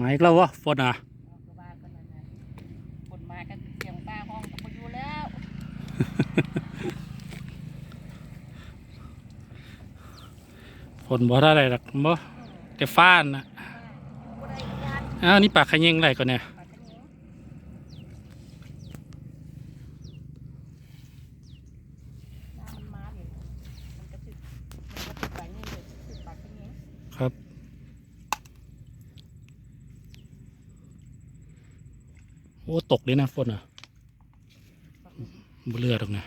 มาอีกแล้ววะฝนอะเอาคือว่ากันนั่นนะคนมากันเสียงป้าห้องก็บ่อยู่แล้วฝนบ่ได้อะไรหรอกบ่แต่ฟ้านนะบ่ได้ญาติอ้าวนี่ปลาขะเยงไรก่อนเนี่ย ปากกันหยังน้ำมันมาเนี่ยมันก็ถึกมันก็ถึกไปนี่เลยถึกปากกันหยัง ครับ โอ้ตกเลยนะฝนอะบ่เลือดหรอกนะ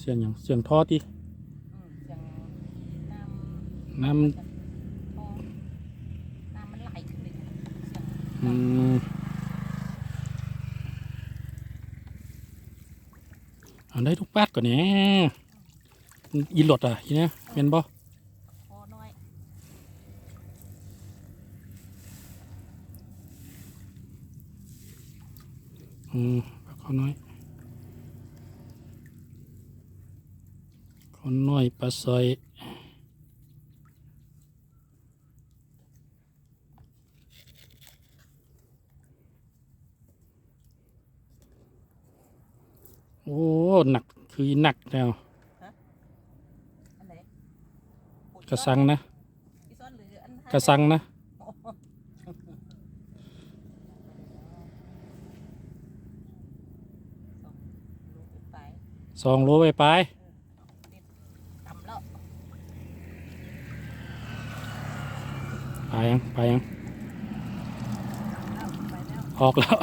เสียงหยังเสียงท่อติอืมเสียงน้ำน้มันจะพอน้ำมันไหลขึ้นเลยเสียงำอืมเอาได้ทุกปาดก่อนเนี่ยอีหลดอะอีเนี่ยเห็นบ่พอน้อยอืมปลาข้อน้อย ข้อน้อยปลาซอยโอ้หนักคือหนักแล้วอันไหนโอ้ยกระสังนะอีซ้อนหรืออันห้ากระสังนะลูกไปสองโลไปไป ต่ำแล้ว ไป ยังไปยังอาไปแล้วออกแล้ว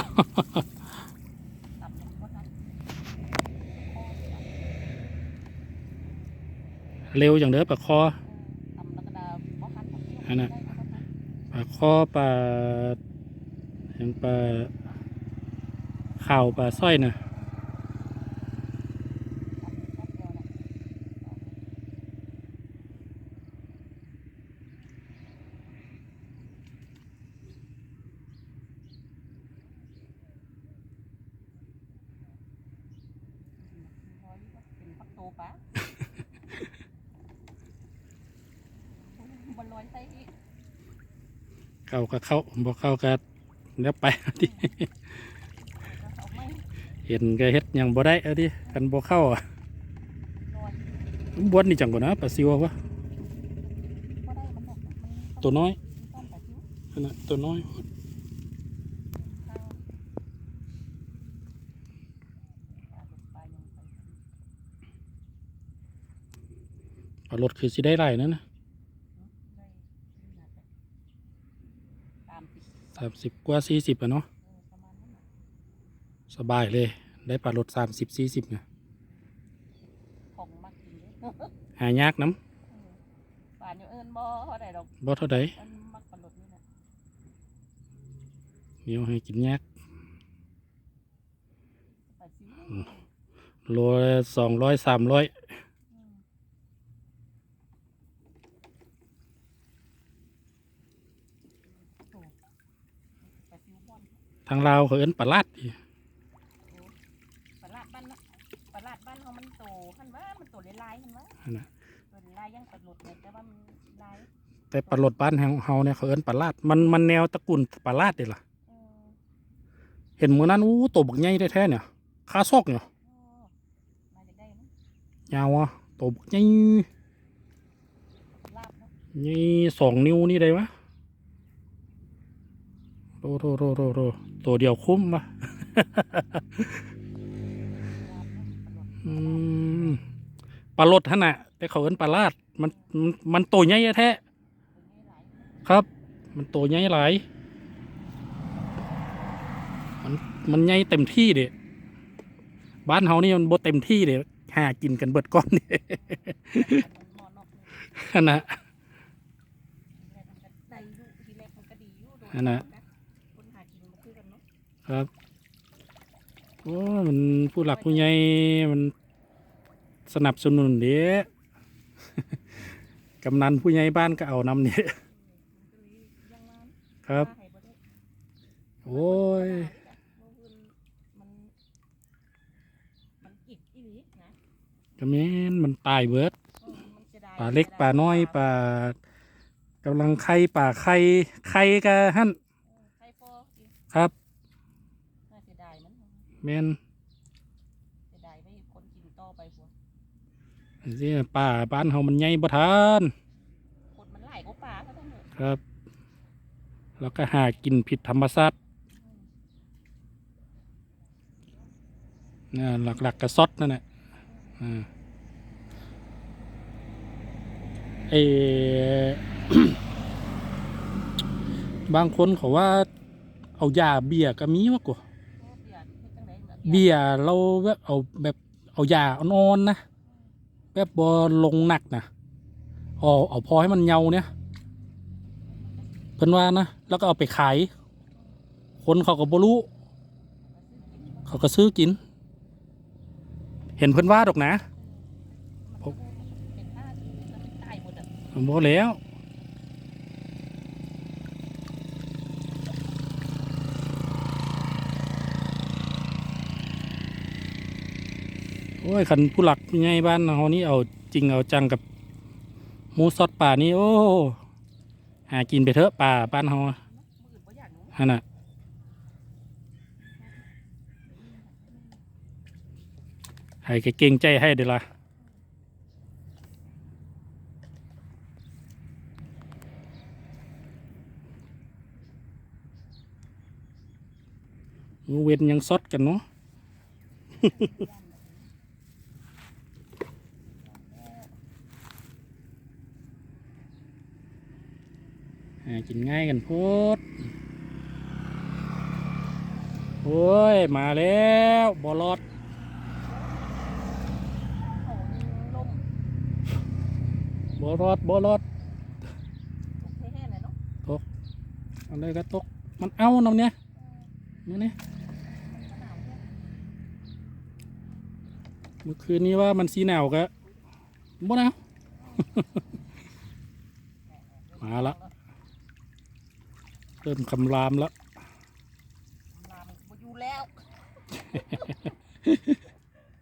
เร็วอย่างเด้อปลาคอนอันน่ะปลาคอปลาอย่างปลาข่าวปลาสร้อยน่ะ เป็นพักโตปะบอลลอยใส่อีกเข้าก็เข้าบอกเข้าก็เดี๋ยวไปเอาดิเอาไม่เห็นก็เฮ็ดหยังบ่ได้เอาดิกันบ่เข้าอะลอยบวนนี่จังกว่านะปลาซิววะก็ได้มันหมดมันตัวน้อยต้นแต่ชิ้วอันน่ะตัวน้อย ข้าง ปลา รถคือสิได้หลายนั่นนะตามติดสามสิบกว่าสี่สิบอะเนาะประมาณนั้นสบายเลย ได้ปลารถสามสิบสี่สิบนะของมากจริงเลยหายากน้ป่านอยู่เอิญบ่เท่าไหร่ดอกำบ่เท่าใดมันมักปลาหลดนี่นะเหนียวให้กินยากปลาซิวโลสองร้อยสามร้อย ปลาซิวบ้อน ทางลาวเขาเอิ้นปลาลาดอีปลาลาดบ้านนะปลาลาดบ้านเขามันโตขันว่ามันโตลายๆขันว่าอันน่ะตัวลายยังปลาหลดเลยแต่ว่ามันลายแต่ปลารถบ้านเฮาเฮาเนี่ยเขาเอิ้นปลาลาดมันมันแนวตระกูลปลาลาดเด้ล่ะเออเห็นมื้อนั้นอู้ตัวบักใหญ่แท้ๆเนี่ยคาซอกเนี่ยโอ้มาจะได้นะยาวอะตัวบักใหญ่ลาบเนาะใหญ่สองนิ้วนี่ได้วะ โตโตโตโตโตตัวเดียวคุ้มปะลาบเนาะปลาหลดอืมปลารดท่านน่ะ แต่เขาเอิ้นปลาลาดมันมันมันโตใหญ่แท้ตัวนี้หลายครับ มันโตใหญ่หลายมันมันใหญ่เต็มที่เด้บ้านเฮานี่มันบ่เต็มที่เด้หากินกันเบิดก้อนนี่มันมอนอกเลยอันน่ะทีแรกมันก็ได้อยู่ทีแรกมันก็ดีอยู่โดอันน่ะ คนหากินมาคือกันเนาะ ครับโอ้มันผู้หลักผู้ใหญ่มันสนับสนุนเด้กำนันผู้ใหญ่บ้านก็เอานำเนี่ยครับ โอ้ยมันมันกิดอีหลีนะก็แม่นมันตายเบิดปลาเล็กปลาน้อยปลากำลังไข่ปลาไข่ไข่กะหั่นครับ น่าเสียดายมัน แม่นเสียดายไว้คนกินต่อไปพวกสิป่าบ้านเฮามันใหญ่บ่ทานคนมันหลายกว่าปลาก็ต้องเถอะครับ แล้วก็หากินผิดธรรมชาติน่ะหลักๆก็ซดนั่นแหละอ่าเอ บางคนเขาว่าเอายาเบียร์ก็มีวะกูโอ้เบียร์เฮ็ดจังได๋ เบี้ยเราแบบเอาแบบเอายาอ่อนๆนะแบบบอลงหนักนะเอาเอาพอให้มันเยาเนี่ยเพิ่นว่านะแล้วก็เอาไปขาย คนเขาก็บรู้เขาก็ซื้อกิน เห็นเพิ่นว่าดอกนะมันเหมดอะผมบอกแล้ว อ้ยคันผู้หลักผู้ใหญ่บ้านเรานี่เอาจริงเอาจังกับหมูสดป่านี่โอ้หากินไปเถอะป่าบ้านเฮามืออื่นบ่อยากรู้ฮะน่ะให้ก็เก่งใจให้เดี๋ยวละงูเวนยังซดกันเนาะ กินง่ายกันโพดโอ้ย มาแล้วบอลอดเขายิงลมบอลอดบอลอดตกแห้งๆเลยเนาะเอะไรก็ตก มันเอานำเนี่ยนี่นี่มันก็หนาวเนี่ยเมื่อคืนนี้ว่ามันสีหนาวก็บ่หนาวมาละ เริ่มคำรามแล้วลามบ่อยู่แล้ว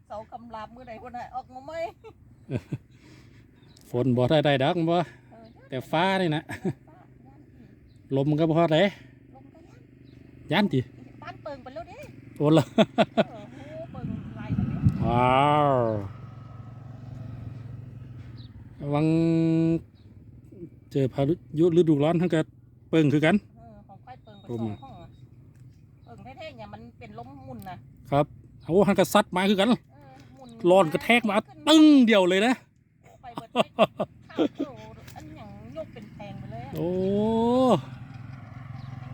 เสาคำรามมือใดคนไหนออกมาไหมฝนบ่ได้ได้ดักบ่เออแต่ฟ้านี่นะป้าย่านอีลมมันก็พอได้ลมก็ย่านย่านติบ้านเปิงไปแล้วดิโอ้ละเออโหเปิงลายมันนี่ว้าวระวังเจอพายุฤดูร้อนทั้งกับเปิงคือกัน ลสมองอะห้องอะเปิงแท้ๆเนี่ยมันเป็นลมหมุนนะครับโอ้หันกับซัดมาคือกันเออหมุนร้อนกระแทกมาตึ้งเดียวเลยนะ ไปเบิดไปข้าวโถอันหยังยกเป็นแพงไปเลยอะโอ้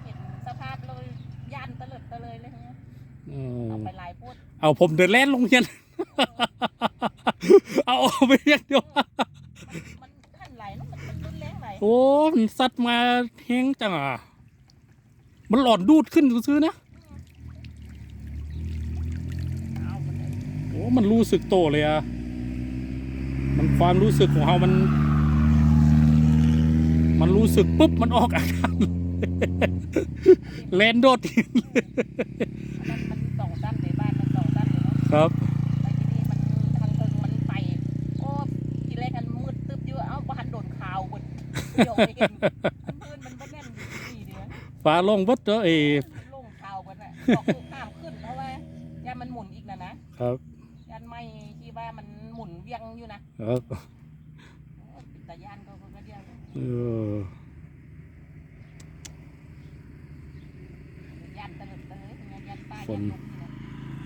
เห็นสภาพเลยย่านตะเลิดตะเลยเลยเนี่ยเออเอาไปหลายพูดเอาผมเดินแล่นลงเรียน เอาออกไปอย่างเดียวมันขั้นไหลเนอะมันมันรุนแรงไหลโอ้มันซัดมาแห้งจังอะ มันหลอนดูดขึ้นซื้อนะโอ้มันรู้สึกโตเลยอะมันความรู้สึกของเรามัน มันรู้สึกปุ๊บมันออกอาการแลนโดดอันนั้นมันสองด้านในบ้านมันสองด้านเลยเนาะครับทีแรกกันมืดตึ๊บอยู่เอ้าบ้านโดนข่าวหมดเดี๋ยวไปเห็น เดียวฟ้าลงวัดเด้อเอยมันลงข่าวกันน่ะบอกลูกห้ามขึ้นเพราะว่าย่านมันหมุนอีกนะนะครับย่านไม่ที่ว่ามันหมุนเวียงอยู่นะครับโอ้แต่ย่านก็ก็เดียวเออย่านตะลึดตะเลยย่านป้าย่านลุกนี่นะ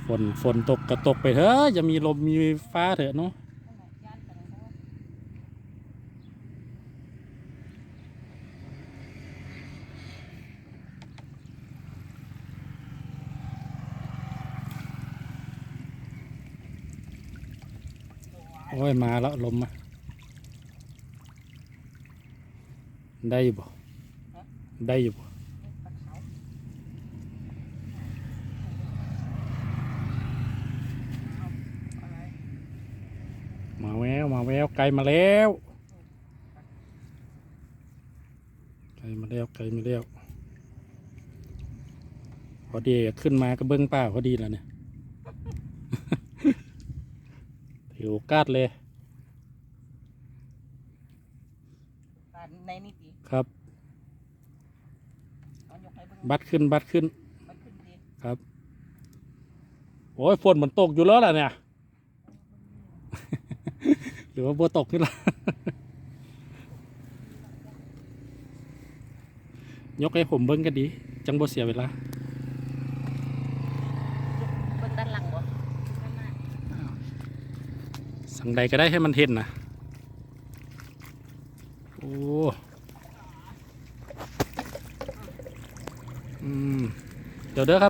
ฝนฝนตกก็ตกไปเถอะจะมีลมมีฟ้าเถอะเนาะ นั่นน่ะย่านตะเลยเพราะว่า โอ้ยมาแล้วลมมาได้อยู่บ่ได้อยู่บ่ปลาขาวเอมาแววมาแววไกลมาแล้วไกลมาแล้วไกลมาแล้วพอดีขึ้นมาก็เบิ้งป้าพอดีแล้วเนี่ย ถื อโอกาสเลยปลาในนี่ตีครับ เอายกให้เบิ่งบัดขึ้นบัดขึ้น มันขึ้นตีครับ โอ้ยฝนมันตกอยู่แล้วล่ะเนี่ย หรือว่าบัวตกนี่ล่ะ ยกให้ผมเบิ้งก็ดี จังบ่เสียเวลา เบิ่งด้านหลังบ่ด้านหน้าางใดก็ได้ให้มันเห็นนะโอ้อืมเดี๋ยวเด้อครับ